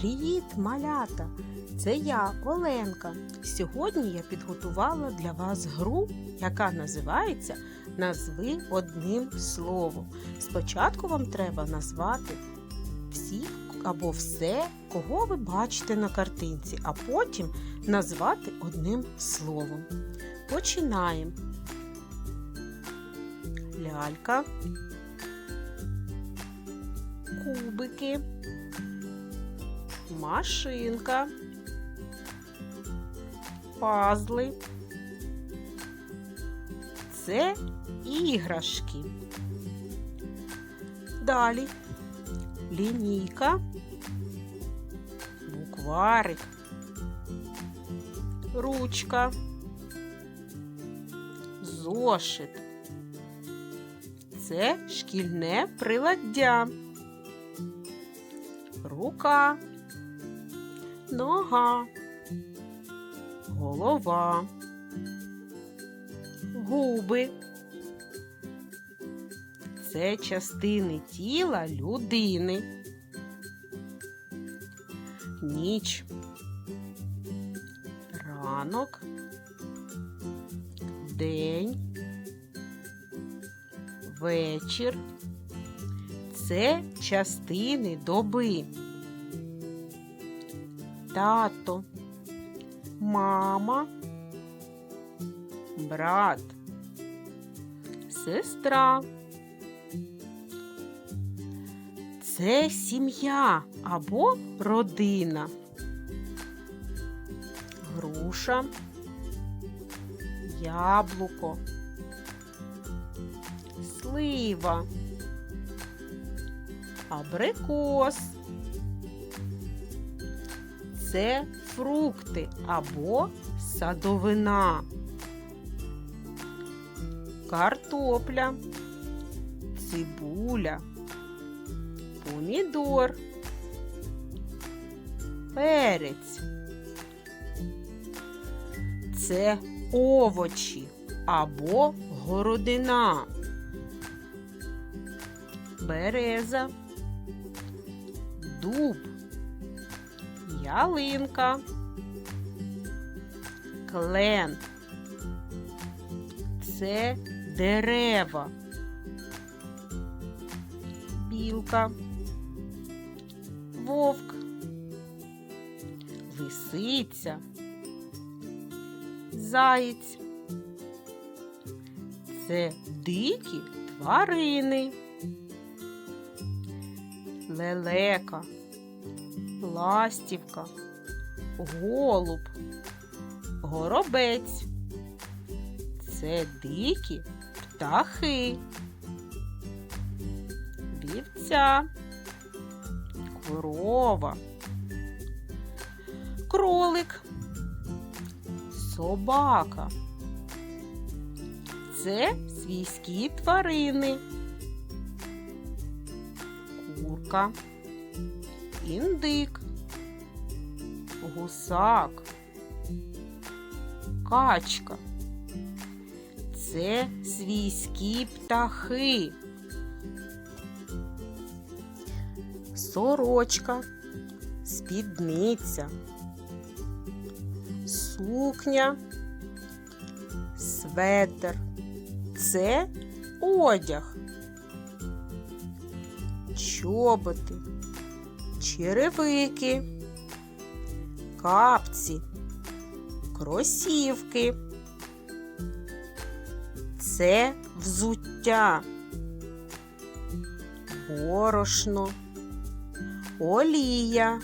Привіт, малята! Це я, Оленка. Сьогодні я підготувала для вас гру, яка називається Назви одним словом. Спочатку вам треба назвати всіх або все, кого ви бачите на картинці, а потім назвати одним словом. Починаємо. Лялька, кубики машинка, пазли. Це іграшки. Далі лінійка, букварик, ручка, зошит. Це шкільне приладдя. Рука, нога, голова, губи. Це частини тіла людини. Ніч, ранок, день, вечір. Це частини доби тато, мама, брат, сестра. Це сім'я або родина. Груша, яблуко, слива, абрикос це фрукти або садовина, картопля, цибуля, помідор, перець. Це овочі або городина, береза, дуб ялинка, клен. Це дерева, білка, вовк, лисиця, заєць. Це дикі тварини, лелека ластівка, голуб, горобець. Це дикі птахи, вівця, корова, кролик, собака. Це свійські тварини, курка індик, гусак, качка. Це свійські птахи, сорочка, спідниця, сукня, светер. Це одяг, чоботи черевики, капці, кросівки. Це взуття, борошно, олія,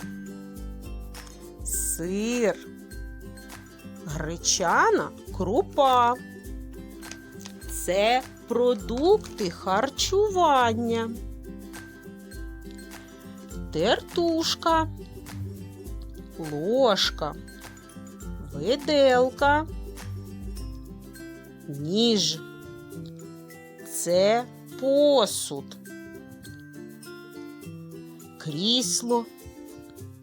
сир, гречана крупа. Це продукти харчування тертушка, ложка, виделка, ніж. Це посуд, крісло,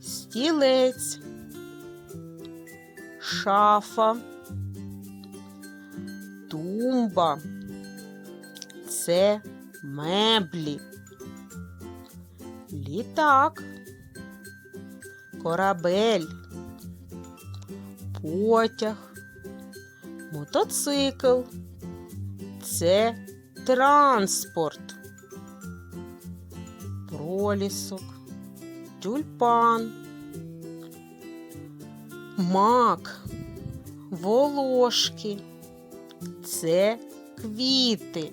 стілець, шафа, тумба. Це меблі літак, корабель, потяг, мотоцикл. Це транспорт, пролісок, тюльпан, мак, волошки. Це квіти,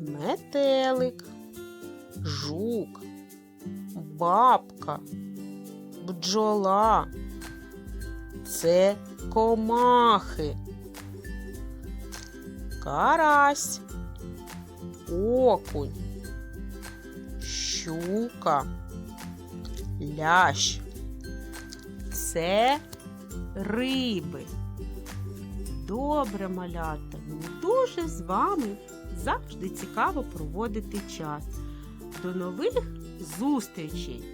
метелик, жук, бабка, бджола. Це комахи, карась, окунь, щука, лящ. Це риби. Добре, малята, дуже з вами завжди цікаво проводити час. До нових зустрічей!